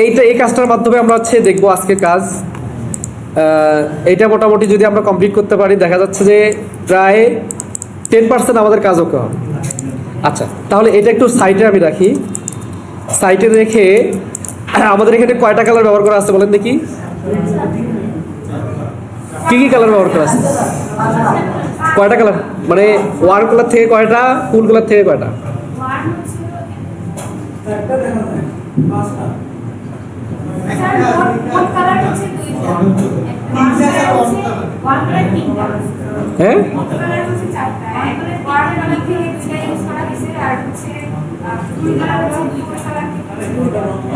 এইটা, এই কাজটার মাধ্যমে আমরা হচ্ছে দেখব আজকে কাজ। এইটা মোটামুটি যদি আমরা কমপ্লিট করতে পারি, দেখা যাচ্ছে যে প্রায় টেন পার্সেন্ট আমাদের কাজ ওকে হবে। আচ্ছা তাহলে এটা একটু সাইটে আমি রাখি। সাইটে রেখে আমাদের এখানে কয়টা কালার ব্যবহার করা আছে বলেন দেখি। কি কি কালার ব্যবহার করা আছে? কয়টা কালার মানে ওয়ার কালার থেকে কয়টা ফুল কালার থেকে কয়টা?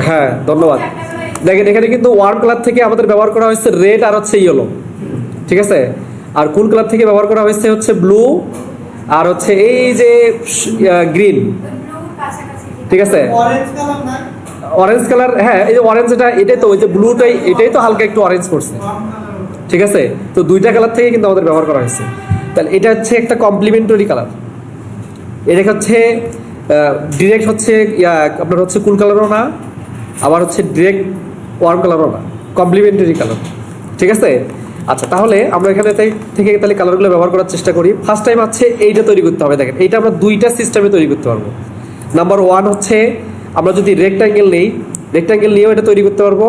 হ্যাঁ ধন্যবাদ। দেখেন, এখানে কিন্তু ওয়ার্ম কালার থেকে আমাদের ব্যবহার করা হয়েছে রেড আর হচ্ছে ইয়েলো ঠিক আছে? আর কোন কালার থেকে ব্যবহার করা হয়েছে হচ্ছে ব্লু আর হচ্ছে এই যে গ্রিন ঠিক আছে? অরেঞ্জ কালার হ্যাঁ এই যে অরেঞ্জ এটা এটাই তো, ওই যে ব্লুটাই এটাই তো হালকা একটু অরেঞ্জ করছে। ঠিক আছে? তো দুইটা কালার থেকে কিন্তু আমাদের ব্যবহার করা হয়েছে। তাহলে এটা হচ্ছে একটা কমপ্লিমেন্টারি কালার এটা হচ্ছে ডিরেক্ট হচ্ছে আপনার হচ্ছে কুল কালারও না, আবার হচ্ছে ডিরেক্ট ওয়ার্ম কালারও না। কমপ্লিমেন্টারি কালার ঠিক আছে? আচ্ছা তাহলে আমরা এখানে থেকে তাহলে কালারগুলো ব্যবহার করার চেষ্টা করি। ফার্স্ট টাইম হচ্ছে এইটা তৈরি করতে হবে, দেখেন। এইটা আমরা দুইটা সিস্টেমে তৈরি করতে পারব। নাম্বার ওয়ান হচ্ছে আমরা যদি রেক্টাঙ্গেল নেই রেক্টাঙ্গেল নিয়েও এটা তৈরি করতে পারব।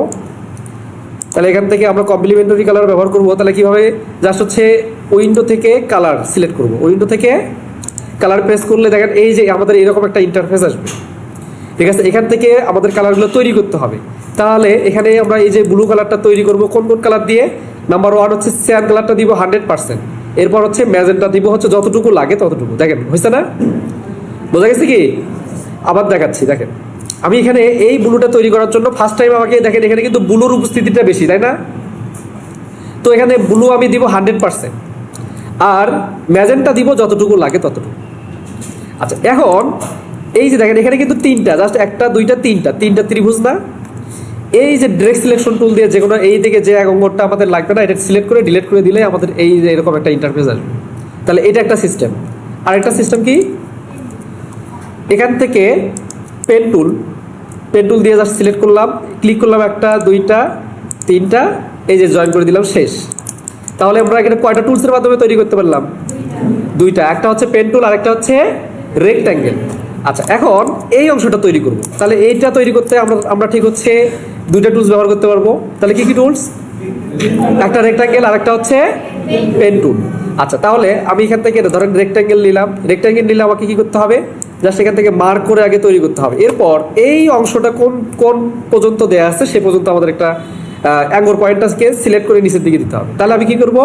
তাহলে এখান থেকে আমরা কমপ্লিমেন্টারি কালার ব্যবহার করব। তাহলে কীভাবে? জাস্ট হচ্ছে উইন্ডো থেকে কালার সিলেক্ট করব। উইন্ডো থেকে কালার প্রেস করলে দেখেন, এই যে আমাদের এরকম একটা ইন্টারফেস আসবে। ঠিক আছে? এখান থেকে আমাদের কালারগুলো তৈরি করতে হবে। তাহলে এখানে আমরা এই যে ব্লু কালারটা তৈরি করব, কোন কোন কালার দিয়ে? নাম্বার ওয়ান হচ্ছে স্যান কালারটা দিব হান্ড্রেড পার্সেন্ট এরপর হচ্ছে ম্যাজেন্টা দিব হচ্ছে যতটুকু লাগে ততটুকু। দেখেন হয়েছে না? বোঝা গেছে কি? আবার দেখাচ্ছি, দেখেন। আমি এখানে এই ব্লুটা তৈরি করার জন্য ফার্স্ট টাইম আমাকে দেখেন, এখানে কিন্তু ব্লুর উপস্থিতিটা বেশি, তাই না? তো এখানে ব্লু আমি দিব হান্ড্রেড পার্সেন্ট আর ম্যাজেন্টা দিব যতটুকু লাগে ততটুকু। আচ্ছা এখন এই যে দেখেন, এখানে কিন্তু তিনটা জাস্ট একটা, দুইটা, তিনটা তিনটা ত্রিভুজ না? এই যে ডিরেক্ট সিলেকশন টুল দিয়ে যে কোনো এই দিকে যে এক অঙ্গটা আমাদের লাগবে না, এটা সিলেক্ট করে ডিলিট করে দিলে আমাদের এই যে এরকম একটা ইন্টারফেস আসবে। তাহলে এটা একটা সিস্টেম আর একটা সিস্টেম কি? এখান থেকে পেন টুল পেন টুল দিয়ে জাস্ট সিলেক্ট করলাম। ক্লিক করলাম একটা দুইটা তিনটা। এই যে জয়েন করে দিলাম শেষ। তাহলে আমরা এখানে কয়টা টুলসের মাধ্যমে তৈরি করতে পারলাম? দুইটা। একটা হচ্ছে পেন টুল আর একটা হচ্ছে রেক্ট্যাঙ্গেল আচ্ছা এখন এই অংশটা তৈরি করব। তাহলে এইটা তৈরি করতে আমরা আমরা ঠিক হচ্ছে দুইটা টুলস ব্যবহার করতে পারব। তাহলে কি কি টুলস একটা রেক্ট্যাঙ্গেল আর একটা হচ্ছে পেন টুল আচ্ছা তাহলে আমি এখান থেকে ধরেন রেক্ট্যাঙ্গেল নিলাম। রেক্ট্যাঙ্গেল নিলে আমাকে কি করতে হবে? জাস্ট এখান থেকে মার্ক করে আগে তৈরি করতে হবে। এরপর এই অংশটা কোন কোন পর্যন্ত দেয়া আছে সে পর্যন্ত আমাদের একটা অ্যাঙ্গোর পয়েন্টটাকে সিলেক্ট করে নিচের দিকে দিতে হবে। তাহলে আমি কি করব?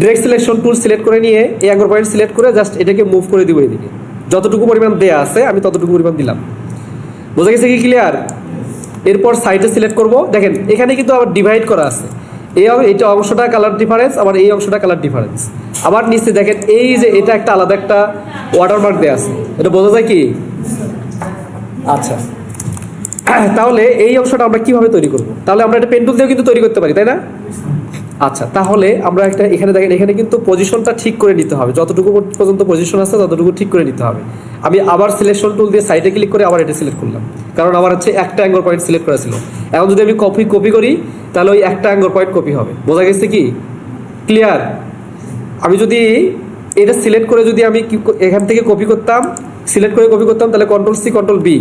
ডিরেক্ট সিলেকশন টুল সিলেক্ট করে নিয়ে এই অ্যাঙ্গোর পয়েন্ট সিলেক্ট করে জাস্ট এটাকে মুভ করে দিব এদিকে। যতটুকু পরিমাণ দেয়া আছে আমি ততটুকু পরিমাণ দিলাম। বোঝা গেছে কি ক্লিয়ার এরপর সাইডে সিলেক্ট করব। দেখেন এখানে কিন্তু আবার ডিভাইড করা আছে। এই এটা অংশটা কালার ডিফারেন্স আবার এই অংশটা কালার ডিফারেন্স আবার নিচে দেখেন, এই যে এটা একটা আলাদা একটা ওয়াটারমার্ক দেওয়া আছে। এটা বোঝা যায় কি? আচ্ছা। তাহলে এই অংশটা আমরা কীভাবে তৈরি করব? তাহলে আমরা এটা পেন্টুল দিয়েও কিন্তু তৈরি করতে পারি, তাই না? আচ্ছা তাহলে আমরা একটা, এখানে দেখেন, এখানে কিন্তু পজিশনটা ঠিক করে নিতে হবে। যতটুকু পর্যন্ত পজিশন আছে, ততটুকু ঠিক করে নিতে হবে। আমি আবার সিলেকশন টুল দিয়ে সাইডে ক্লিক করে আবার এটা সিলেক্ট করলাম। কারণ আমার হচ্ছে একটা অ্যাঙ্গর পয়েন্ট সিলেক্ট করা ছিল। এখন যদি আমি কপি কপি করি, তাহলে ওই একটা অ্যাঙ্গর পয়েন্ট কপি হবে। বোঝা গেছে কি? ক্লিয়ার আমি যদি এটা সিলেক্ট করে যদি আমি এখান থেকে কপি করতাম সিলেক্ট করে কপি করতাম, তাহলে কন্ট্রোল সি কন্ট্রোল বি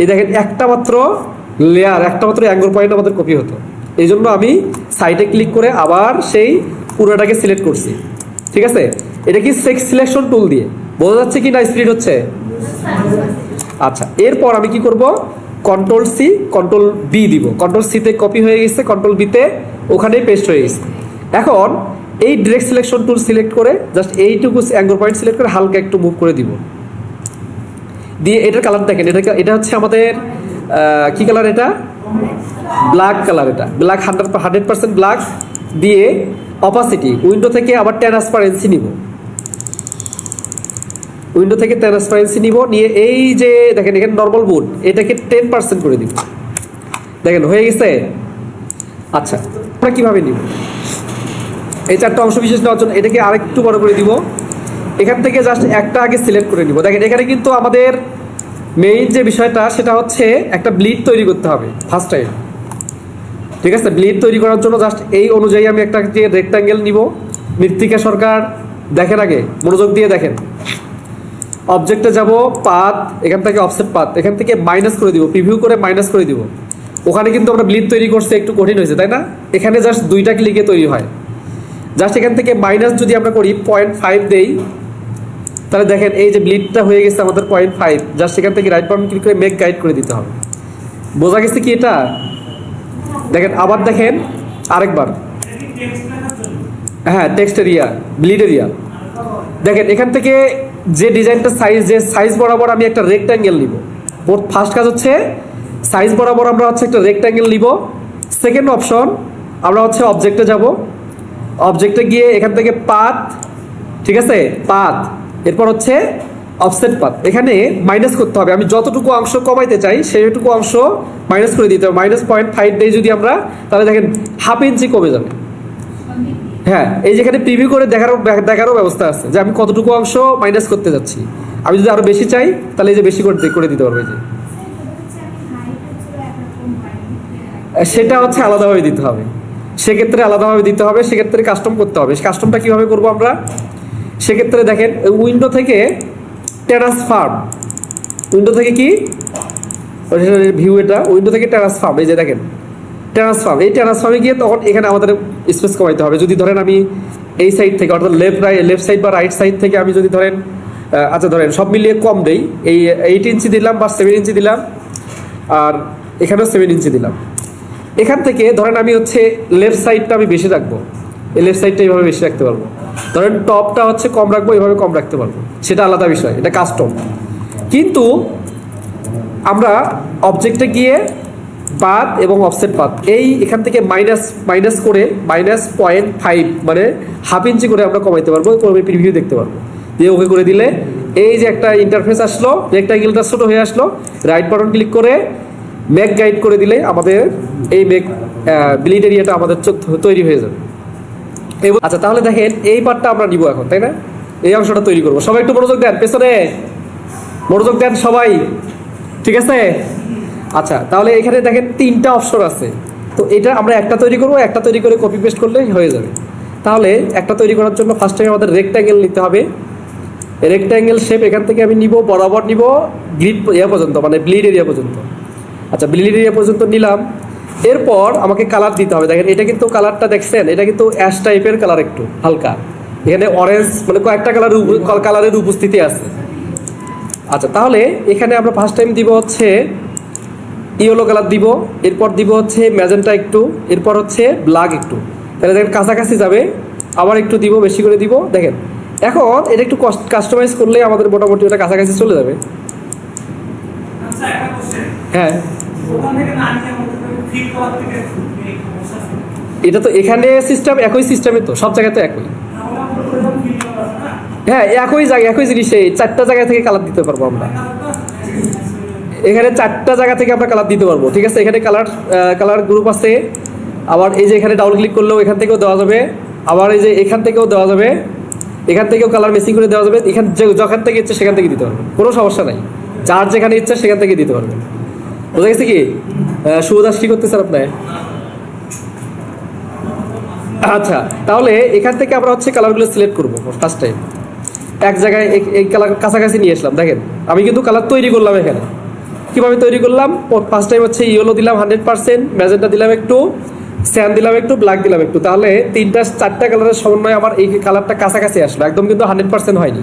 এই দেখেন, একটা মাত্র লেয়ার একটা মাত্র অ্যাঙ্গর পয়েন্ট আমাদের কপি হতো। এই জন্য আমি সাইটে ক্লিক করে আবার সেই পুরোটাকে সিলেক্ট করছি। ঠিক আছে? এটা কি সেক্স সিলেকশন টুল দিয়ে? বোঝা যাচ্ছে কি না স্পিড হচ্ছে? আচ্ছা এরপর আমি কি করব? কন্ট্রোল সি কন্ট্রোল বি দিব। কন্ট্রোল সিতে কপি হয়ে গেছে কন্ট্রোল বিতে ওখানেই পেস্ট হয়ে গেছে। এখন এই ডিরেক্ট সিলেকশন টুল সিলেক্ট করে জাস্ট এইটুকু অ্যাঙ্গর পয়েন্ট সিলেক্ট করে হালকা একটু মুভ করে দিব। দিয়ে এটার কালার দেখেন, এটা এটা হচ্ছে আমাদের কি কালার এটা? ব্ল্যাক কালার এটা। Black hundred hundred percent black দিয়ে অপাসিটি উইন্ডো থেকে আবার ট্রান্সপারেন্সি নিব। উইন্ডো থেকে ট্রান্সপারেন্সি নিব, নিয়ে এই যে দেখেন, এখানে নর্মাল বুট এটাকে টেন পার্সেন্ট করে দিব। দেখেন, হয়ে গেছে? আচ্ছা আমরা কীভাবে নিব? এই চারটা অংশ বিশেষ নেওয়ার জন্য এটাকে আরেকটু বড় করে দিব। এখান থেকে জাস্ট একটা আগে সিলেক্ট করে নিব। দেখেন, এখানে কিন্তু আমাদের মেইন যে বিষয়টা, সেটা হচ্ছে একটা ব্লিড তৈরি করতে হবে ফার্স্ট টাইম ঠিক আছে? ব্লিড তৈরি করার জন্য জাস্ট এই অনুযায়ী আমি একটা যে রেক্টাঙ্গেল নিব। মৃত্তিকা সরকার, দেখেন আগে, মনোযোগ দিয়ে দেখেন। অবজেক্টে যাব, পাত, এখান থেকে অফসেট পাত, এখান থেকে মাইনাস করে দিব প্রিভিউ করে মাইনাস করে দিব। ওখানে কিন্তু আমরা ব্লিড তৈরি করছে, একটু কঠিন হয়েছে, তাই না? এখানে জাস্ট দুইটা ক্লিকে তৈরি হয়। জাস্ট এখান থেকে মাইনাস যদি আমরা করি পয়েন্ট ফাইভ দেই তাহলে দেখেন, এই যে ব্লিডটা হয়ে গেছে আমাদের পয়েন্ট ফাইভ জাস্ট সেখান থেকে রাইট বাটন ক্লিক করে মেক গাইড করে দিতে হবে। বোঝা গেছে কি এটা? দেখেন, আবার দেখেন, আরেকবার। হ্যাঁ টেক্সট এরিয়া ব্লিড এরিয়া দেখেন, এখান থেকে যে ডিজাইনটা সাইজ যে সাইজ বরাবর আমি একটা রেক্ট্যাঙ্গেল নিব। ফার্স্ট কাজ হচ্ছে সাইজ বরাবর আমরা হচ্ছে একটা রেক্ট্যাঙ্গেল নিব। সেকেন্ড অপশন আমরা হচ্ছে অবজেক্টে যাব। অবজেক্টে গিয়ে এখান থেকে পাত ঠিক আছে? পাত এরপর হচ্ছে অফসেট পাত। এখানে মাইনাস করতে হবে। আমি যতটুকু অংশ কমাইতে চাই, সেইটুকু অংশ মাইনাস করে দিতে হবে। মাইনাস পয়েন্ট ফাইভ দেই যদি আমরা, তাহলে দেখেন হাফ ইঞ্চি কমে যাবে। হ্যাঁ এই যেখানে প্রিভিউ করে দেখারও দেখারও ব্যবস্থা আছে যে আমি কতটুকু অংশ মাইনাস করতে যাচ্ছি। আমি যদি আরও বেশি চাই, তাহলে এই যে বেশি করে করে দিতে পারবে যে। সেটা হচ্ছে আলাদাভাবে দিতে হবে। সেক্ষেত্রে আলাদাভাবে দিতে হবে, সেক্ষেত্রে কাস্টম করতে হবে। কাস্টমটা কীভাবে করব আমরা? সেক্ষেত্রে দেখেন উইন্ডো থেকে ট্রান্সফার্ম উইন্ডো থেকে কি? ভিউ এটা উইন্ডো থেকে ট্রান্সফার্ম এই যে দেখেন ট্রান্সফার্ম এই ট্রান্সফার্মে গিয়ে তখন এখানে আমাদের স্পেস কমাইতে হবে। যদি ধরেন আমি এই সাইড থেকে, অর্থাৎ লেফট রাইট লেফট সাইড বা রাইট সাইড থেকে আমি যদি ধরেন আচ্ছা ধরেন, সব মিলিয়ে কম দেই, এই এইট ইঞ্চি দিলাম বা সেভেন ইঞ্চি দিলাম, আর এখানেও সেভেন ইঞ্চি দিলাম। এখান থেকে ধরেন আমি হচ্ছে লেফট সাইডটা আমি বেশি রাখব। এই লেফট সাইডটা এইভাবে বেশি রাখতে পারব। ধরেন টপটা হচ্ছে কম রাখব, এভাবে কম রাখতে পারব। সেটা আলাদা বিষয়, এটা কাস্টম কিন্তু আমরা অবজেক্টে গিয়ে পাত এবং অফসেট পাত এই এখান থেকে মাইনাস মাইনাস করে মাইনাস পয়েন্ট ফাইভ মানে হাফ ইঞ্চি করে আমরা কমাইতে পারব করে প্রিভিউ দেখতে পারব। দিয়ে ওকে করে দিলে এই যে একটা ইন্টারফেস আসলো একটা রেক্টাঙ্গেলটা ছোটো হয়ে আসলো রাইট বাটন ক্লিক করে মেক গাইড করে দিলে আমাদের এই মেক ব্লিড এরিয়াটা আমাদের তৈরি হয়ে যাবে। আচ্ছা তাহলে দেখেন, এই পার্টটা আমরা নিব এখন, তাই না? এই অংশটা তৈরি করব। সবাই একটু মনোযোগ দেন, পেছনে। মনোযোগ দেন সবাই। ঠিক আছে? আচ্ছা তাহলে এখানে দেখেন তিনটা অপশন আছে। তো এটা আমরা একটা তৈরি করব, একটা তৈরি করে কপি পেস্ট করলে হয়ে যাবে। তাহলে একটা তৈরি করার জন্য ফার্স্ট টাইম আমাদের রেক্ট্যাঙ্গেল নিতে হবে। রেক্ট্যাঙ্গেল শেপ এখান থেকে আমি নিব, বরাবর নিব গ্রিড ইয়া পর্যন্ত মানে ব্লিড এরিয়া পর্যন্ত। আচ্ছা ব্লিড এরিয়া পর্যন্ত নিলাম। এরপর আমাকে কালার দিতে হবে। দেখেন এটা কিন্তু কালারটা দেখছেন এটা কিন্তু অ্যাশ টাইপের কালার একটু হালকা। এখানে অরেঞ্জ মানে কয়েকটা কালার কালারের উপস্থিতি আছে। আচ্ছা তাহলে এখানে আমরা ফার্স্ট টাইম দিব হচ্ছে ইয়েলো কালার দিব এরপর দিব হচ্ছে ম্যাজেন্টা একটু এরপর হচ্ছে ব্ল্যাক একটু। তাহলে দেখেন কাছাকাছি যাবে আবার একটু দিব বেশি করে দিব। দেখেন এখন এটা একটু কাস্টমাইজ করলে আমাদের মোটামুটি ওটা কাছাকাছি চলে যাবে। আচ্ছা হ্যাঁ। এটা তো এখানে সিস্টেম একই সিস্টেমে তো, সব একই করা আছে না হ্যাঁ একই জায়গা একই জিনিসে চারটা জায়গা থেকে কালার দিতে পারব আমরা। এখানে চারটা জায়গা থেকে আমরা কালার দিতে পারব, ঠিক আছে? এখানে কালার কালার গ্রুপ আছে। আবার এই যে এখানে ডাবল ক্লিক করলেও এখান থেকেও দেওয়া যাবে। আবার এই যে এখান থেকেও দেওয়া যাবে। এখান থেকেও কালার মেসিং করে দেওয়া যাবে। এখান যখন থেকে ইচ্ছে সেখান থেকে দিতে পারবে। কোনো সমস্যা নাই। যার যেখানে ইচ্ছে সেখান থেকে দিতে পারবে। বোঝা গেছে কি শুভদাস কি করতেছেন আপনার? আচ্ছা তাহলে এখান থেকে আমরা হচ্ছে কালারগুলো সিলেক্ট করব ফার্স্ট টাইম এক জায়গায় এই কালার কাছাকাছি নিয়ে আসলাম, দেখেন। আমি কিন্তু কালার তৈরি করলাম এখানে। কীভাবে তৈরি করলাম? ফার্স্ট টাইম হচ্ছে ইয়েলো দিলাম হান্ড্রেড পার্সেন্ট ম্যাজেন্টা দিলাম একটু স্যান দিলাম একটু ব্ল্যাক দিলাম একটু। তাহলে তিনটা, চারটা কালারের সমন্বয়ে আমার এই কালারটা কাছাকাছি আসলো, একদম কিন্তু হান্ড্রেড পার্সেন্ট হয়নি।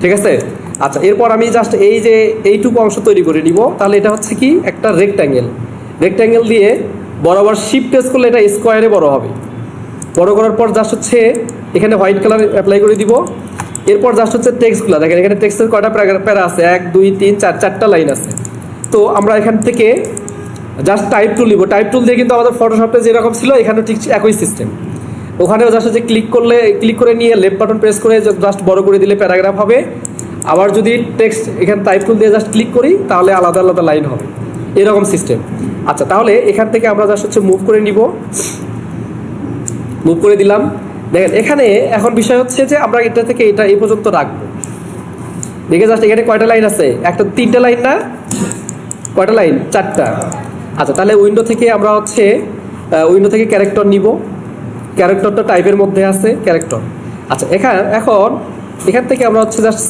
ঠিক আছে? আচ্ছা এরপর আমি জাস্ট এই যে এইটুকু অংশ তৈরি করে নিব, তাহলে এটা হচ্ছে কি? একটা রেক্ট্যাঙ্গেল রেক্ট্যাঙ্গেল দিয়ে বরাবর শিপ টেস করলে এটা স্কোয়ারে বড় হবে। বড় করার পর জাস্ট হচ্ছে এখানে হোয়াইট কালার অ্যাপ্লাই করে দিব। এরপর জাস্ট হচ্ছে টেক্সটগুলো দেখেন, এখানে টেক্সটের কয়টা প্যারা- আছে? এক, দুই, তিন, চার, চারটা লাইন আছে। তো আমরা এখান থেকে জাস্ট টাইপ টুল নিব। টাইপ টুল দিয়ে কিন্তু আমাদের ফটোশপে যেরকম ছিল, এখানেও ঠিক একই সিস্টেম ওখানেও জাস্ট হচ্ছে ক্লিক করলে ক্লিক করে নিয়ে লেফট বাটন প্রেস করে জাস্ট বড় করে দিলে প্যারাগ্রাফ হবে। আবার যদি টেক্সট এখানে টাইপ টুল দিয়ে জাস্ট ক্লিক করি, তাহলে আলাদা আলাদা লাইন হবে। এরকম সিস্টেম আচ্ছা তাহলে এখান থেকে আমরা জাস্ট হচ্ছে মুভ করে নিব। মুভ করে দিলাম। দেখেন, এখানে এখন বিষয় হচ্ছে যে আমরা এটা থেকে এটা এই পর্যন্ত রাখব। দেখে জাস্ট এখানে কয়টা লাইন আছে? একটা তিনটা লাইন না? কয়টা লাইন চারটা। আচ্ছা তাহলে উইন্ডো থেকে আমরা হচ্ছে উইন্ডো থেকে ক্যারেক্টর নিব। ক্যারেক্টরটা টাইপের মধ্যে আছে ক্যারেক্টর আচ্ছা এখানে এখন এখান থেকে আমরা হচ্ছে জাস্ট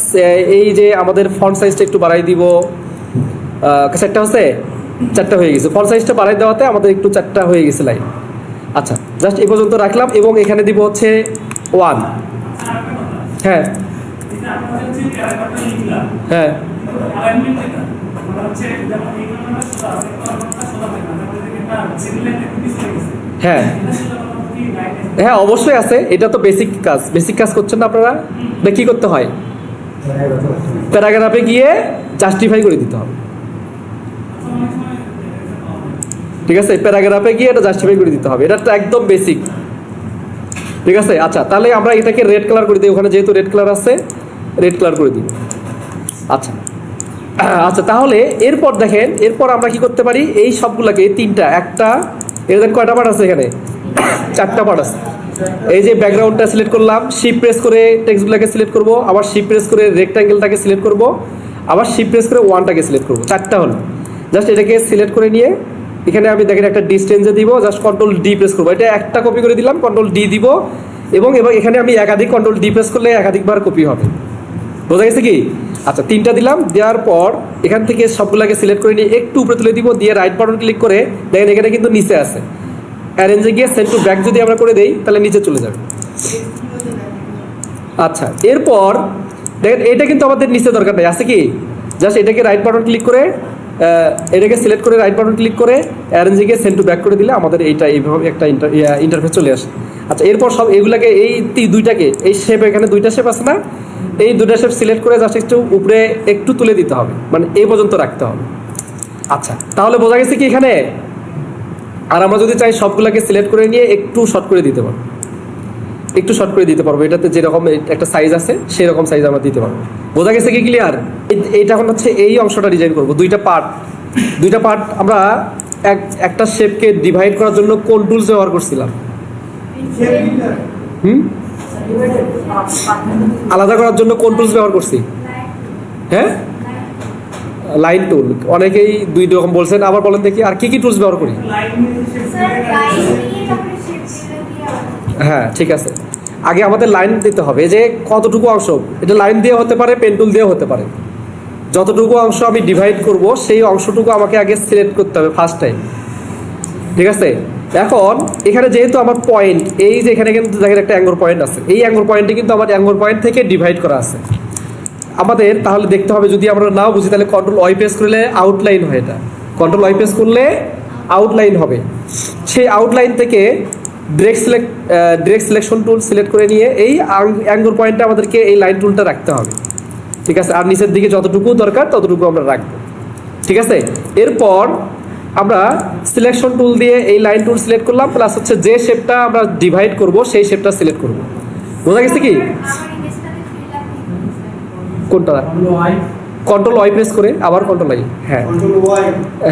এই যে আমাদের ফন্ট সাইজটা একটু বাড়াই দিব। চারটা হচ্ছে চারটা হয়ে গেছে। ফন্ট সাইজটা বাড়াই দেওয়াতে আমাদের একটু চারটা হয়ে গেছে লাইন আচ্ছা জাস্ট এ পর্যন্ত রাখলাম এবং এখানে দিব হচ্ছে ওয়ান হ্যাঁ। হ্যাঁ। হয়ে। হ্যাঁ অবশ্যই আছে। এটা তো বেসিক কাজ। বেসিক কাজ করছেন না আপনারা? না কি করতে হয়? প্যারাগ্রাফে গিয়ে জাস্টিফাই করে দিতে হবে। ঠিক আছে? প্যারাগ্রাফে গিয়ে এটা জাস্টিফাই করে দিতে হবে। এটা তো একদম বেসিক ঠিক আছে? আচ্ছা তাহলে আমরা এটাকে রেড কালার করে দিই। ওখানে যেহেতু রেড কালার আছে রেড কালার করে দিব আচ্ছা। আচ্ছা তাহলে এরপর দেখেন এরপর আমরা কি করতে পারি? এই সবগুলোকে তিনটা একটা এর কয়টা পার্ট আছে এখানে? চারটা পার্ট আছে। এই যে ব্যাকগ্রাউন্ডটা সিলেক্ট করলাম শিপ প্রেস করে টেক্সটগুলোকে সিলেক্ট করব, আবার শিপ প্রেস করে রেক্টাঙ্গেলটাকে সিলেক্ট করব, আবার শিপ প্রেস করে ওয়ানটাকে সিলেক্ট করব। চারটা হলো। জাস্ট এটাকে সিলেক্ট করে নিয়ে, এখানে আমি দেখেন একটা ডিস্টেন্সে দিব জাস্ট কন্ট্রোল ডি প্রেস করব। এটা একটা কপি করে দিলাম কন্ট্রোল ডি দিব, এবং এবং এখানে আমি একাধিক কন্ট্রোল ডি প্রেস করলে একাধিকবার কপি হবে। বোঝা গেছে কি? আচ্ছা তিনটা দিলাম, দেওয়ার পর এখান থেকে সবগুলোকে সিলেক্ট করে নিয়ে একটু উপরে তুলে দিব, দিয়ে রাইট বাটন ক্লিক করে, দেখেন এখানে কিন্তু নিচে আছে। অ্যারেঞ্জে গিয়ে সেন্ড টু ব্যাক যদি আমরা করে দেই, তাহলে নিচে চলে যাবে। আচ্ছা এরপর দেখেন, এটা কিন্তু আমাদের নিচে দরকার নেই আছে কি? জাস্ট এটাকে রাইট বাটন ক্লিক করে এটাকে সিলেক্ট করে রাইট বাটন ক্লিক করে অ্যারেঞ্জে গিয়ে সেন্ড টু ব্যাক করে দিলে আমাদের এইটা এইভাবে একটা ইন্টারফেস চলে আসে। আচ্ছা এরপর সব এগুলাকে, এই দুইটাকে, এই শেপ এখানে দুইটা শেপ আছে না? এই দুইটা শেপ সিলেক্ট করে জাস্ট একটু উপরে একটু তুলে দিতে হবে। মানে এই পর্যন্ত রাখতে হবে। আচ্ছা তাহলে বোঝা গেছে কি এখানে? আর আমরা যদি চাই সবগুলোকে সিলেক্ট করে নিয়ে একটু শর্ট করে দিতে পারব। একটু শর্ট করে দিতে পারব। এটাতে যেরকম একটা সাইজ আছে সেই রকম সাইজ আমরা দিতে পারব। বোঝা গেছে কি ক্লিয়ার এইটা এখন হচ্ছে এই অংশটা ডিজাইন করব, দুইটা পার্ট দুইটা পার্ট আমরা এক একটা শেপকে ডিভাইড করার জন্য কোন টুলস ব্যবহার করছিলাম? হুম? আলাদা করার জন্য কোন টুলস ব্যবহার করছি? হ্যাঁ? Line tool. অনেকেই দুই রকম বলছেন, আবার বলেন দেখি আর কি কি টুলস ব্যবহার করি? হ্যাঁ ঠিক আছে। আগে আমাদের লাইন দিতে হবে যে কতটুকু অংশ, এটা লাইন দিয়ে হতে পারে পেন্টুল দিয়ে হতে পারে। যতটুকু অংশ আমি ডিভাইড করব, সেই অংশটুকু আমাকে আগে সিলেক্ট করতে হবে ফার্স্ট টাইম ঠিক আছে? এখন, এখানে যেহেতু আমার পয়েন্ট এই যে এখানে কিন্তু দেখেন একটা অ্যাঙ্গর পয়েন্ট আছে। এই অ্যাঙ্গর পয়েন্টে কিন্তু আমার অ্যাঙ্গর পয়েন্ট থেকে ডিভাইড করা আছে। আমাদের তাহলে দেখতে হবে যদি আমরা নাও বুঝি, তাহলে কন্ট্রোল ওয়াই প্রেস করলে আউটলাইন হয় এটা। কন্ট্রোল ওয়াই প্রেস করলে আউটলাইন হবে। সেই আউটলাইন থেকে direct select direct selection tool select করে নিয়ে এই অ্যাঙ্গর পয়েন্টটা আমাদেরকে এই লাইন টুলটা রাখতে হবে। ঠিক আছে? আর নিচের দিকে যতটুকু দরকার, ততটুকু আমরা রাখব। ঠিক আছে? এরপর আমরা সিলেকশন টুল দিয়ে এই লাইন টুল সিলেক্ট করলাম প্লাস হচ্ছে যে শেপটা আমরা ডিভাইড করব, সেই শেপটা সিলেক্ট করব। বোঝা গেছে কি আমার ইংলিশটাতে থ্রি লাখ কোনটা? কন্ট্রোল ওয়াই প্রেস করে আবার কন্ট্রোল ওয়াই হ্যাঁ।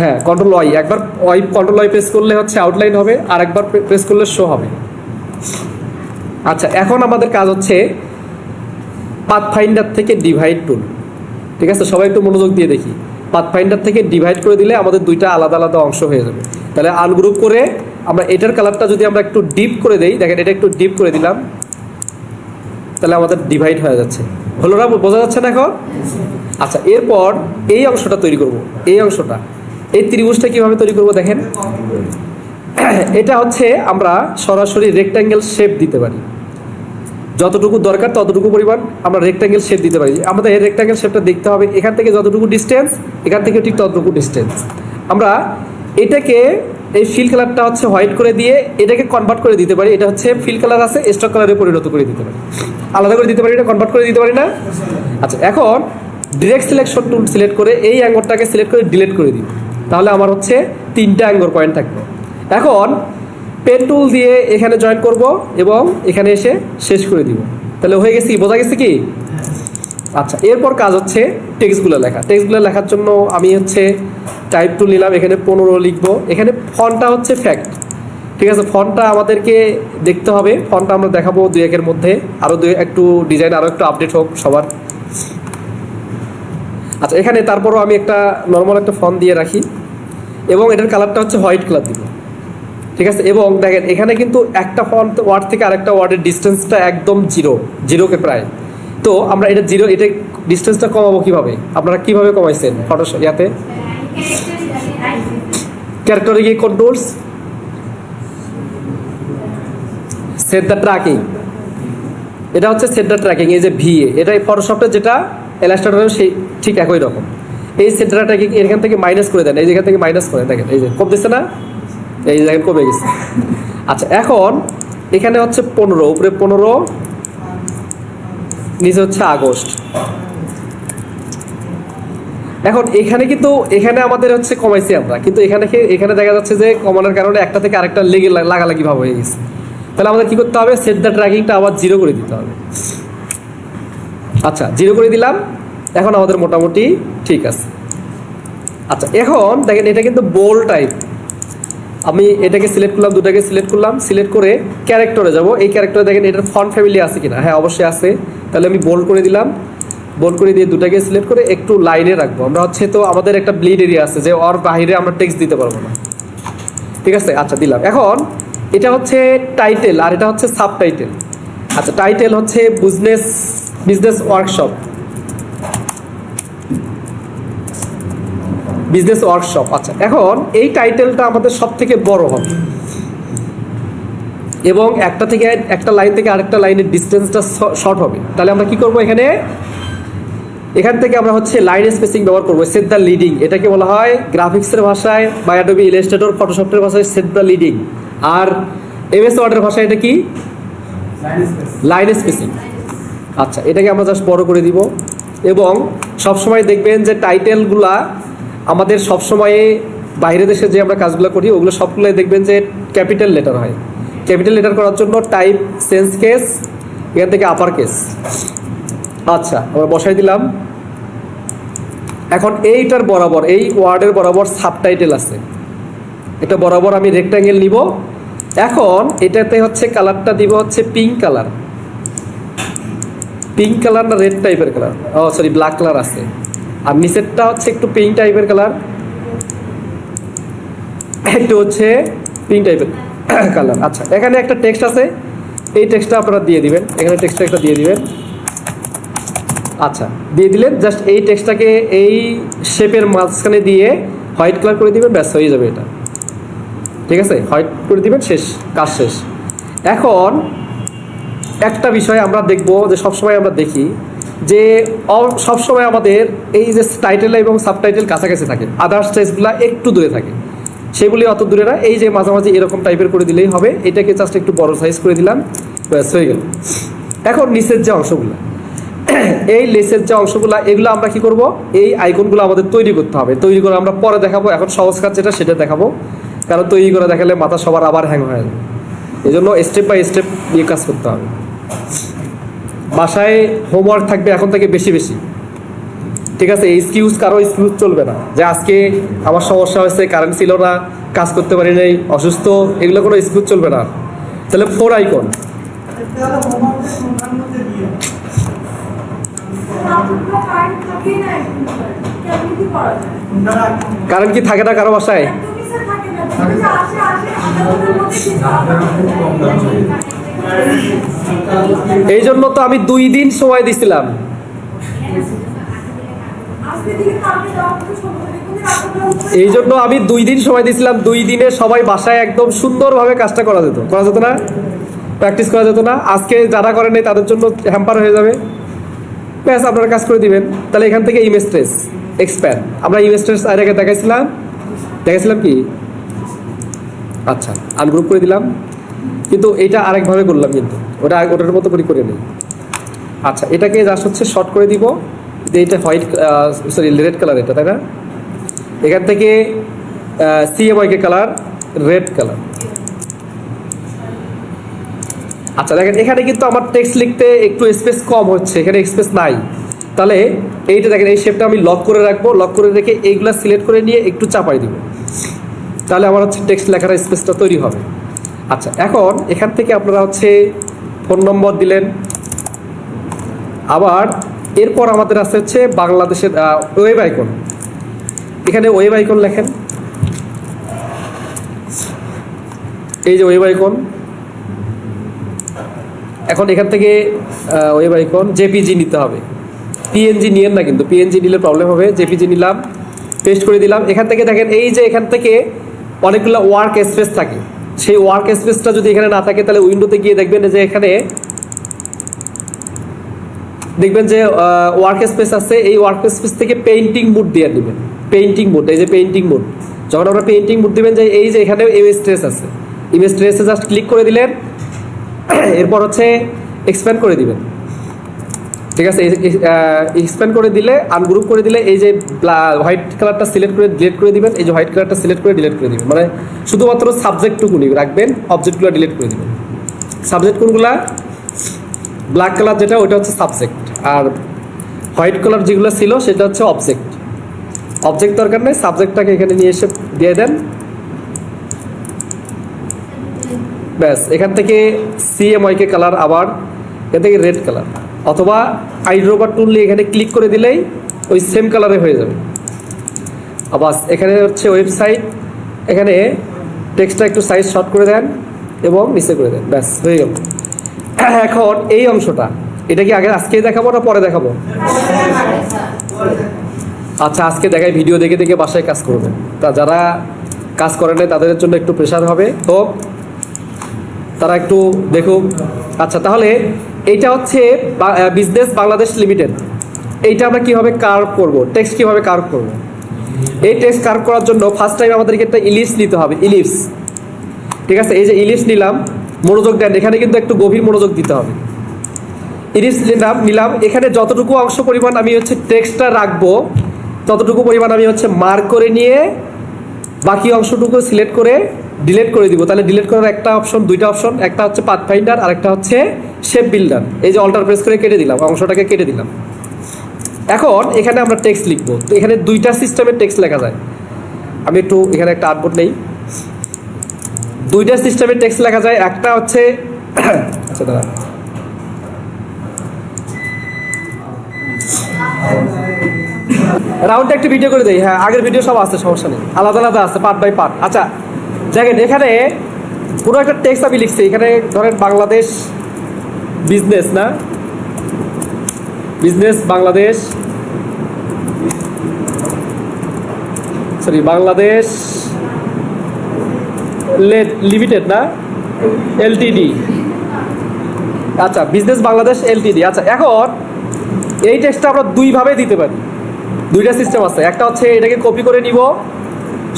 হ্যাঁ কন্ট্রোল ওয়াই একবার ওয়াই কন্ট্রোল ওয়াই প্রেস করলে হচ্ছে আউটলাইন হবে আর একবার প্রেস করলে শো হবে। আচ্ছা এখন আমাদের কাজ হচ্ছে পাথ ফাইন্ডার থেকে ডিভাইড টুল ঠিক আছে? সবাই একটু মনোযোগ দিয়ে দেখি। পাথ ফাইন্ডার থেকে ডিভাইড করে দিলে আমাদের দুইটা আলাদা আলাদা অংশ হয়ে যাবে। তাহলে আনগ্রুপ করে আমরা এটার কালারটা যদি আমরা একটু ডিপ করে দেই, দেখেন এটা একটু ডিপ করে দিলাম, তাহলে আমাদের ডিভাইড হয়ে যাচ্ছে। হলো না বোঝা যাচ্ছে না এখন? আচ্ছা এরপর এই অংশটা তৈরি করব। এই অংশটা, এই ত্রিভুজটা কীভাবে তৈরি করব দেখেন? এটা হচ্ছে আমরা সরাসরি রেক্ট্যাঙ্গেল শেপ দিতে পারি। যতটুকু দরকার ততটুকু পরিমাণ আমরা রেক্ট্যাঙ্গেল শেপ দিতে পারি। আমাদের এই রেক্ট্যাঙ্গেল শেপটা দেখতে হবে। এখান থেকে যতটুকু ডিস্টেন্স এখান থেকে ঠিক ততটুকু ডিস্টেন্স আমরা এটাকে এই ফিল কালারটা হচ্ছে হোয়াইট করে দিয়ে এটাকে কনভার্ট করে দিতে পারি। এটা হচ্ছে ফিল কালার আছে স্টক কালারে পরিণত করে দিতে পারি। আলাদা করে দিতে পারি এটা কনভার্ট করে দিতে পারি না? আচ্ছা এখন ডিরেক্ট সিলেকশন টুল সিলেক্ট করে এই অ্যাঙ্গরটাকে সিলেক্ট করে ডিলিট করে দিই। তাহলে আমার হচ্ছে তিনটা অ্যাঙ্গর পয়েন্ট থাকবে। এখন পেন টুল দিয়ে এখানে জয়েন করব এবং এখানে এসে শেষ করে দিব। তাহলে হয়ে গেছে বোঝা গেছে কি? আচ্ছা এরপর কাজ হচ্ছে টেক্সটগুলো লেখা। টেক্সটগুলো লেখার জন্য আমি হচ্ছে টাইপ টু নিলাম, এখানে পনেরো লিখব। এখানে ফন্টটা হচ্ছে ফ্যাক্ট ঠিক আছে, ফন্টটা আমাদেরকে দেখতে হবে। ফন্টটা আমরা দেখাবো দুই একের মধ্যে। আরও দুই একটু ডিজাইন আরও একটু আপডেট হোক সবার। আচ্ছা এখানে তারপরও আমি একটা নর্মাল একটা ফন্ট দিয়ে রাখি। এবং এটার কালারটা হচ্ছে হোয়াইট কালার দিব। ঠিক আছে, এবং দেখেন, এখানে কিন্তু একটা ফন্ট ওয়ার্ড থেকে আরেকটা ওয়ার্ডের ডিস্টেন্সটা একদম জিরো জিরোকে প্রায়। তো আমরা এটা জিরো এটা ডিস্টেন্সটা কমাবো কীভাবে? আপনারা কীভাবে কমাইছেন? ফটো ইয়াতে? গিয়ে কন্ট্রোলস সেট দ্য ট্র্যাকিং এটা হচ্ছে সেট দ্য ট্র্যাকিং এই যে ভিএ এটা ফটোশপে যেটা এলাস্ট্রেটরে সেই ঠিক একই রকম। এই সেট দ্য ট্র্যাকিং এখান থেকে মাইনাস করে দেন, এই যেখান থেকে মাইনাস করে দেখেন, এই যে কমতেছে না, এই দেখেন কমে গেছে। আচ্ছা এখন এখানে হচ্ছে পনেরো, উপরে পনেরো, নিচে হচ্ছে আগস্ট। এখন এখানে কিন্তু, এখানে আমাদের হচ্ছে কমাইছি আমরা কিন্তু এখানে এখানে দেখা যাচ্ছে যে কমানোর কারণে একটা থেকে আরেকটা লেগে লাগালাগি ভাব হয়ে গেছে। তাহলে আমাদের কি করতে হবে? সেট দ্য ট্র্যাকিংটা আবার জিরো করে দিতে হবে। আচ্ছা জিরো করে দিলাম। এখন আমাদের মোটামুটি ঠিক আছে। আচ্ছা এখন দেখেন এটা কিন্তু বোল টাইপ আমি এটাকে সিলেক্ট করলাম, দুটাকে সিলেক্ট করলাম। সিলেক্ট করে ক্যারেক্টরে যাব। এই ক্যারেক্টরে দেখেন এটার ফন্ট ফ্যামিলি আছে কিনা? হ্যাঁ অবশ্যই আছে। তাহলে আমি বোল্ড করে দিলাম। বোল্ড করে দিয়ে দুটাকে সিলেক্ট করে একটু লাইনে রাখব। আমরা হচ্ছে তো আমাদের একটা ব্লিড এরিয়া আছে যে ওর বাইরে আমরা টেক্সট দিতে পারব না। ঠিক আছে? আচ্ছা দিলাম। এখন এটা হচ্ছে টাইটেল আর এটা হচ্ছে সাব টাইটেল আচ্ছা টাইটেল হচ্ছে business business workshop business workshop আচ্ছা এখন এই টাইটেলটা আমাদের সব থেকে বড় হবে। এবং একটা থেকে একটা লাইন থেকে আরেকটা লাইনের ডিস্টেন্সটা শর্ট হবে। তাহলে আমরা কি করব এখানে? এখান থেকে আমরা হচ্ছে লাইন স্পেসিং ব্যবহার করব। সেট দ্য লিডিং এটাকে বলা হয় গ্রাফিক্সের ভাষায় বা অ্যাডোবি ইলাস্ট্রেটর ফটোশপের ভাষায় সেট দ্য লিডিং আর এমএস ওয়ার্ডের ভাষায় এটা কি? লাইন স্পেসিং আচ্ছা এটাকে আমরা জাস্ট বড় করে দিব। এবং সবসময় দেখবেন যে টাইটেলগুলা আমাদের সবসময়ে বাইরে দেশে যে আমরা কাজগুলো করি ওগুলো সবগুলোই দেখবেন যে ক্যাপিটাল লেটার হয়। ক্যাপিটাল লেটার করার জন্য টাইপ সেন্স কেস এখান থেকে আপার কেস আচ্ছা আমরা বসাই দিলাম। এখন এইটার বরাবর, এই ওয়ার্ডের বরাবর সাবটাইটেল আছে। এটা বরাবর আমি রেক্টাঙ্গেল নিব। এখন এটাতে হচ্ছে কালারটা দিব হচ্ছে পিঙ্ক কালার পিঙ্ক কালার না রেড টাইপের কালার ও সরি ব্ল্যাক কালার আছে। আর নিচেরটা হচ্ছে একটু পিঙ্ক টাইপের কালার একটু হচ্ছে পিঙ্ক টাইপের কালার আচ্ছা এখানে একটা টেক্সট আছে। এই টেক্সটটা আপনারা দিয়ে দিবেন। এখানে টেক্সটটা একটা দিয়ে দিবেন। আচ্ছা দিয়ে দিলেন জাস্ট এই টেক্সটটাকে এই শেপের মাঝখানে দিয়ে হোয়াইট কালার করে দিবেন, ব্যাস, হয়ে যাবে এটা। ঠিক আছে? হোয়াইট করে দিবেন, শেষ, কাজ শেষ। এখন একটা বিষয় আমরা দেখব যে সবসময় আমরা দেখি যে সবসময় আমাদের এই যে টাইটেল এবং সাবটাইটেল কাছাকাছি থাকে আদার্স টেক্সটগুলো একটু দূরে থাকে। সেগুলি অত দূরে না, এই যে মাঝামাঝি এরকম টাইপের করে দিলেই হবে, এটাকে জাস্ট একটু বড় সাইজ করে দিলাম, ব্যাস, হয়ে গেল। এখন নিচের যে অংশগুলো এই লেসের যে অংশগুলো, এগুলো আমরা কি করব? এই আইকনগুলো আমাদের তৈরি করতে হবে। তৈরি করে আমরা পরে দেখাবো। এখন সহজ কাজ যেটা, সেটা দেখাবো। কারণ তৈরি করে দেখালে মাথা সবার আবার হ্যাং হয়ে। এই জন্য স্টেপ বাই স্টেপ নিয়ে কাজ করতে হবে। বাসায় হোমওয়ার্ক থাকবে এখন থেকে বেশি বেশি। ঠিক আছে? এক্সকিউজ কারও এক্সকিউজ চলবে না। যে আজকে আমার সমস্যা হয়েছে কারেন্ট ছিল না, কাজ করতে পারি নাই, অসুস্থ, এগুলো কোনো এক্সকিউজ চলবে না। তাহলে ফোর আইকন কারেন্ট কি থাকে না কারও বাসায়? এই জন্য তো আমি দুই দিন সময় দিছিলাম। এই জন্য আমি দুই দিন সময় দিয়েছিলাম দুই দিনে সবাই বাসায় একদম সুন্দরভাবে কাজটা করা যেত। করা যেত না? প্র্যাকটিস করা যেত না? আজকে যারা নাই, তাদের জন্য হ্যাম্পার হয়ে যাবে। ব্যাস আপনারা কাজ করে দিবেন, তাহলে এখান থেকে ইমেজ ট্রেস এক্সপ্যান্ড আমরা ইমেজ ট্রেস এর আগে দেখাইছিলাম দেখাইছিলাম কি? আচ্ছা আনগ্রুপ করে দিলাম, কিন্তু এটা আরেকভাবে করলাম কিন্তু, ওটা ওটার মতো করে করে নেই আচ্ছা এটাকে জাস্ট হচ্ছে শর্ট করে দিব, যে এটা হোয়াইট সরি রেড কালার এটা, তাই না? এখান থেকে সিএমআইকে কালার রেড কালার আচ্ছা দেখেন, এখানে কিন্তু আমার টেক্সট লিখতে একটু স্পেস কম হচ্ছে, এখানে স্পেস নাই। তাহলে এইটা দেখেন, এই শেপটা আমি লক করে রাখব লক করে রেখে এইগুলা সিলেক্ট করে নিয়ে একটু চাপাই দিব। তাহলে আমার হচ্ছে টেক্সট লেখার স্পেসটা তৈরি হবে। আচ্ছা এখন এখান থেকে আপনারা হচ্ছে ফোন নম্বর দিলেন। আবার এরপর আমাদের আছে হচ্ছে বাংলাদেশের ওয়েব আইকন এখানে ওয়েব আইকন লেখেন। এই যে ওয়েব আইকন এখন এখান থেকে ওয়েব আইকন জেপিজি নিতে হবে। পিএনজি নিয়েন না কিন্তু, পিএনজি নিলে প্রবলেম হবে, জেপিজি নিলাম পেস্ট করে দিলাম। এখান থেকে দেখেন, এই যে এখান থেকে অনেকগুলো ওয়ার্ক স্পেস থাকে। সেই ওয়ার্ক স্পেসটা যদি এখানে না থাকে, তাহলে উইন্ডোতে গিয়ে দেখবেন যে এখানে দেখবেন যে ওয়ার্ক স্পেস আছে, এই ওয়ার্ক স্পেস থেকে পেইন্টিং মুড দিয়ে দিবেন। পেইন্টিং মুড এই যে পেইন্টিং মুড যখন আমরা পেইন্টিং মুড দিবেন, যে এই যে এখানে ইমেজ ট্রেস আছে। ইমেজ ট্রেসে জাস্ট ক্লিক করে দিলেন এরপর হচ্ছে এক্সপ্যান্ড করে দিবেন। ঠিক আছে এক্সপ্যান্ড করে দিলে আনগ্রুপ করে দিলে এই যে হোয়াইট কালারটা সিলেক্ট করে ডিলিট করে দিবেন, এই যে হোয়াইট কালারটা সিলেক্ট করে ডিলিট করে দিবেন। মানে শুধুমাত্র সাবজেক্টটুকুনি রাখবেন অবজেক্টগুলো ডিলিট করে দিবেন। সাবজেক্ট কোনগুলা? ব্ল্যাক কালার যেটা ওটা হচ্ছে সাবজেক্ট আর হোয়াইট কালার যেগুলো ছিল, সেটা হচ্ছে অবজেক্ট অবজেক্ট দরকার নেই সাবজেক্টটাকে এখানে নিয়ে এসে দিয়ে দেন। ব্যাস, এখান থেকে সিএমওয়াইকে কালার আবার, এখান থেকে রেড কালার অথবা আইড্রোবার টুল নিয়ে এখানে ক্লিক করে দিলেই ওই সেম কালারে হয়ে যাবে। আবার এখানে হচ্ছে ওয়েবসাইট এখানে টেক্সটটা একটু সাইজ শর্ট করে দেন এবং নিচে করে দেন। ব্যাস, হয়ে গেল। এখন এই অংশটা, এটা কি আগে আজকেই দেখাবো না পরে দেখাবো? আচ্ছা আজকে দেখাই ভিডিও দেখে দেখে বাসায় কাজ করবেন। তা যারা কাজ করে নাই, তাদের জন্য একটু প্রেশার হবে। তো তারা একটু দেখুক আচ্ছা তাহলে এইটা হচ্ছে বিজনেস বাংলাদেশ লিমিটেড। এইটা আমরা কীভাবে কার্ভ করব? টেক্সট কীভাবে কার্ভ করব? এই টেক্সট কার্ভ করার জন্য ফার্স্ট টাইম আমাদেরকে একটা ইলিপস নিতে হবে, ইলিপস। ঠিক আছে? এই যে ইলিপস নিলাম, মনোযোগ দেন, এখানে কিন্তু একটু গভীর মনোযোগ দিতে হবে। ইলিপস নিলাম নিলাম। এখানে যতটুকু অংশ পরিমাণ আমি হচ্ছে টেক্সটটা রাখব, ততটুকু পরিমাণ আমি হচ্ছে মার্ক করে নিয়ে বাকি অংশটুকু সিলেক্ট করে ডিলিট করে দিব। তাহলে ডিলিট করার একটা অপশন দুইটা অপশন একটা হচ্ছে পাথ ফাইন্ডার আর একটা হচ্ছে শেপ বিল্ডার এই যে অল্টার প্রেস করে কেটে দিলাম, অংশটাকে কেটে দিলাম। এখন এখানে আমরা টেক্সট লিখব। তো এখানে দুইটা সিস্টেমের টেক্সট লেখা যায়। আমি একটু এখানে একটা আর্টবোর্ড নেই। দুইটা সিস্টেমের টেক্সট লেখা যায়। একটা হচ্ছে আচ্ছা দাঁড়া রাউন্ডটা একটু ভিডিও করে দেই। হ্যাঁ আগের ভিডিও সব আছে, সমস্যা নেই। আলাদা আলাদা আছে পার্ট বাই পার্ট আচ্ছা দেখেন, এখানে পুরো একটা টেক্সট আমি লিখছি। এখানে ধরেন বাংলাদেশ বিজনেস না? Business Bangladesh sorry Bangladesh limited না? এলটিডি আচ্ছা বিজনেস বাংলাদেশ এলটিডি আচ্ছা এখন এই টেক্সটটা আমরা দুইভাবে দিতে পারি। দুইটা সিস্টেম আছে। একটা হচ্ছে এটাকে কপি করে নিব।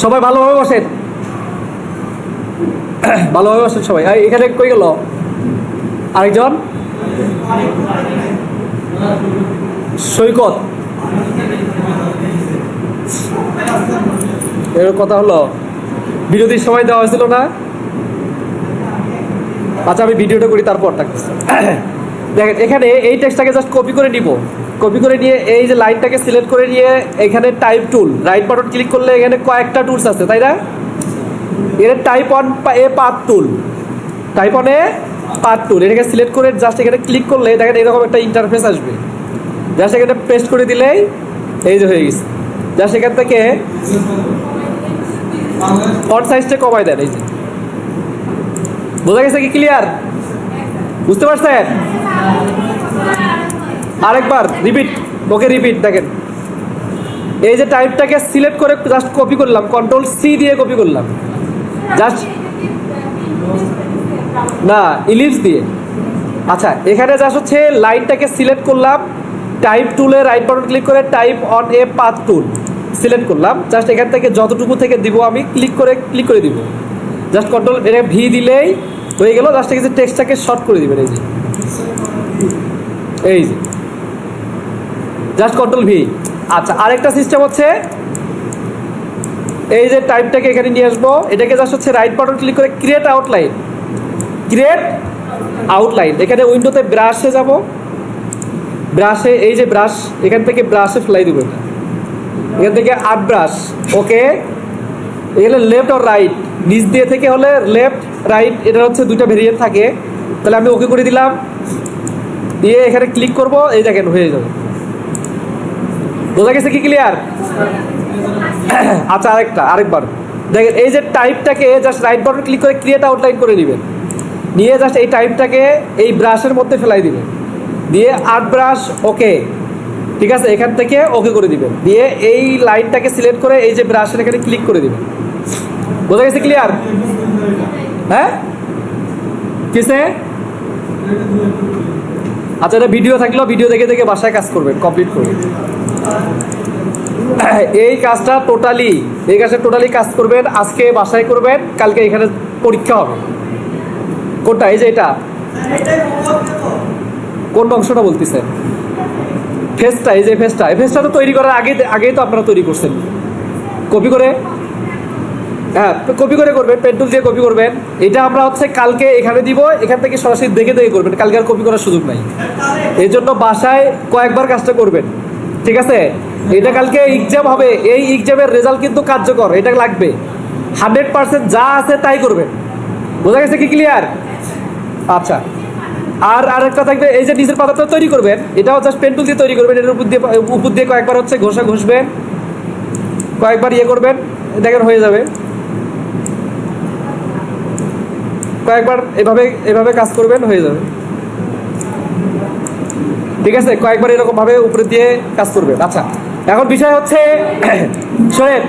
সবাই ভালোভাবে বসেন। ভালোভাবে বসেন সবাই। এখানে কই গেল? আরেকজন? সৈকত। এর কথা হলো। বিরতির সময় দেওয়া হয়েছিল না? আচ্ছা আমি ভিডিওটা করি, তারপর থাকতেছে। দেখেন, এখানে এই টেক্সটটাকে জাস্ট কপি করে নিব। কপি করে নিয়ে এই যে লাইনটাকে সিলেক্ট করে নিয়ে এখানে type tool right button click করলে এখানে কয়েকটা টুলস আছে, তাই না? এর type on a path tool type on a path tool এটাকে সিলেক্ট করে জাস্ট এখানে ক্লিক করলে দেখেন এরকম একটা ইন্টারফেস আসবে। জাস্ট এখানে পেস্ট করে দিলেই এই যে হয়ে গেছে। জাস্ট এখান থেকে ফন্ট সাইজটা কমাই দেন এই যে। বোঝা গেছে কি ক্লিয়ার বুঝতে পারছেন? আরেকবার রিপিট ওকে রিপিট দেখেন। এই যে টাইপটাকে সিলেক্ট করে জাস্ট কপি করলাম। কন্ট্রোল সি দিয়ে কপি করলাম। জাস্ট না ইলিপস দিয়ে। আচ্ছা এখানে জাস্ট হচ্ছে লাইনটাকে সিলেক্ট করলাম টাইপ টুলে রাইট বাটন ক্লিক করে type on a path tool select করলাম। জাস্ট এখান থেকে যতটুকু থেকে দিব আমি ক্লিক করে ক্লিক করে দিব। জাস্ট কন্ট্রোল এটা ভি দিলেই হয়ে গেল জাস্ট যে টেক্সটটাকে শর্ট করে দিবেন, এই যে। এই যে। জাস্ট কন্ট্রোল ভি আচ্ছা আরেকটা সিস্টেম হচ্ছে এই যে টাইপটাকে এখানে নিয়ে আসব, এটাকে জাস্ট হচ্ছে রাইট বাটন ক্লিক করে ক্রিয়েট আউটলাইন ক্রিয়েট আউটলাইন এখানে উইন্ডোতে ব্রাশে যাব। ব্রাশে এই যে ব্রাশ এখান থেকে ব্রাশে ফেলাই দিব। এখান থেকে আট ব্রাশ ওকে এখানে লেফট আর রাইট নিচ দিয়ে থেকে হলে লেফট রাইট এটা হচ্ছে দুইটা ভেরিয়েন্ট থাকে। তাহলে আমি ওকে করে দিলাম। দিয়ে এখানে ক্লিক করব, এই দেখেন হয়ে যাবে। বোঝা গেছে কি ক্লিয়ার আচ্ছা আরেকটা, আরেকবার। দেখেন, এই যে টাইপটাকে জাস্ট রাইট বাটন ক্লিক করে ক্রিয়েট আউটলাইন করে নেবেন নিয়ে জাস্ট এই টাইপটাকে এই ব্রাশের মধ্যে ফেলাই দিবেন। দিয়ে আর্ট ব্রাশ ওকে ঠিক আছে, এখান থেকে ওকে করে দিবেন। দিয়ে এই লাইনটাকে সিলেক্ট করে এই যে ব্রাশের এখানে ক্লিক করে দিবেন। বোঝা গেছে ক্লিয়ার হ্যাঁ? কিসে? আচ্ছা এটা ভিডিও থাকলেও ভিডিও দেখে দেখে বাসায় কাজ করবেন কমপ্লিট করবেন। এই কাজটা টোটালি এই কাজটা টোটালি কাজ করবেন, আজকে বাসায় করবেন, কালকে এখানে পরীক্ষা হবে। কোনটা? এই যে এটা। কোন অংশটা বলতেছেন? ফেসটা, এই যে ফেসটা। এই ফেসটা তো তৈরি করার আগে, আগেই তো আপনারা তৈরি করছেন। কপি করে? হ্যাঁ কপি করে করবেন পেন্টুল দিয়ে কপি করবেন। এটা আমরা হচ্ছে কালকে এখানে দিব, এখান থেকে সরাসরি দেখে দেখে করবেন। কালকে আর কপি করার সুযোগ নাই। এই জন্য বাসায় কয়েকবার কাজটা করবেন। ঠিক আছে? এটা কালকে এক্সাম হবে। এই এক্সামের রেজাল্ট কিন্তু কার্যকর, এটা লাগবে। হান্ড্রেড পার্সেন্ট যা আছে তাই করবেন। বোঝা গেছে কি ক্লিয়ার আচ্ছা। আর আরেকটা থাকবে, এই যে নিচের পাতাটা তৈরি করবেন, এটাও জাস্ট পেন্টুল দিয়ে তৈরি করবেন এটার উপর দিয়ে উপর দিয়ে কয়েকবার হচ্ছে ঘষা ঘষবেন। কয়েকবার ইয়ে করবেন, দেখেন হয়ে যাবে। কয়েকবার এভাবে এভাবে কাজ করবেন, হয়ে যাবে। ঠিক আছে? কয়েকবার এরকমভাবে উপরে দিয়ে কাজ করবেন। আচ্ছা। এখন বিষয় হচ্ছে, শোনেন।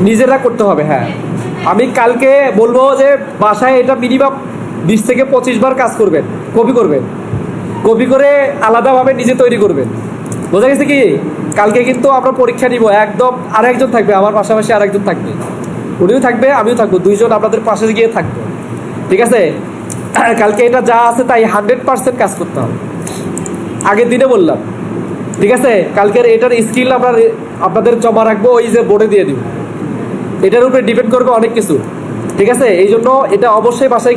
নিজেরা করতে হবে হ্যাঁ। আমি কালকে বলব যে বাসায় এটা মিনিমাম বিশ থেকে পঁচিশ বার কাজ করবেন, কপি করবেন। কপি করে আলাদাভাবে নিজে তৈরি করবেন। বোঝা গেছে কি? কালকে কিন্তু আমরা পরীক্ষা নিব, একদম আরেকজন থাকবে, আমার পাশাপাশি আরেকজন থাকবে। উনিও থাকবে, আমিও থাকব, দুইজন আপনাদের পাশে গিয়ে থাকব। ঠিক আছে? কালকে এটা যা আছে তাই হান্ড্রেড পার্সেন্ট কাজ করতে হবে। আগের দিনে বললাম, ঠিক আছে? কালকের এটার স্কিল আমরা আপনাদের জমা রাখব, ওই যে বোর্ডে দিয়ে দিব। এটার উপরে ডিপেন্ড করবে অনেক কিছু, ঠিক আছে? এই জন্য এটা অবশ্যই বাসায়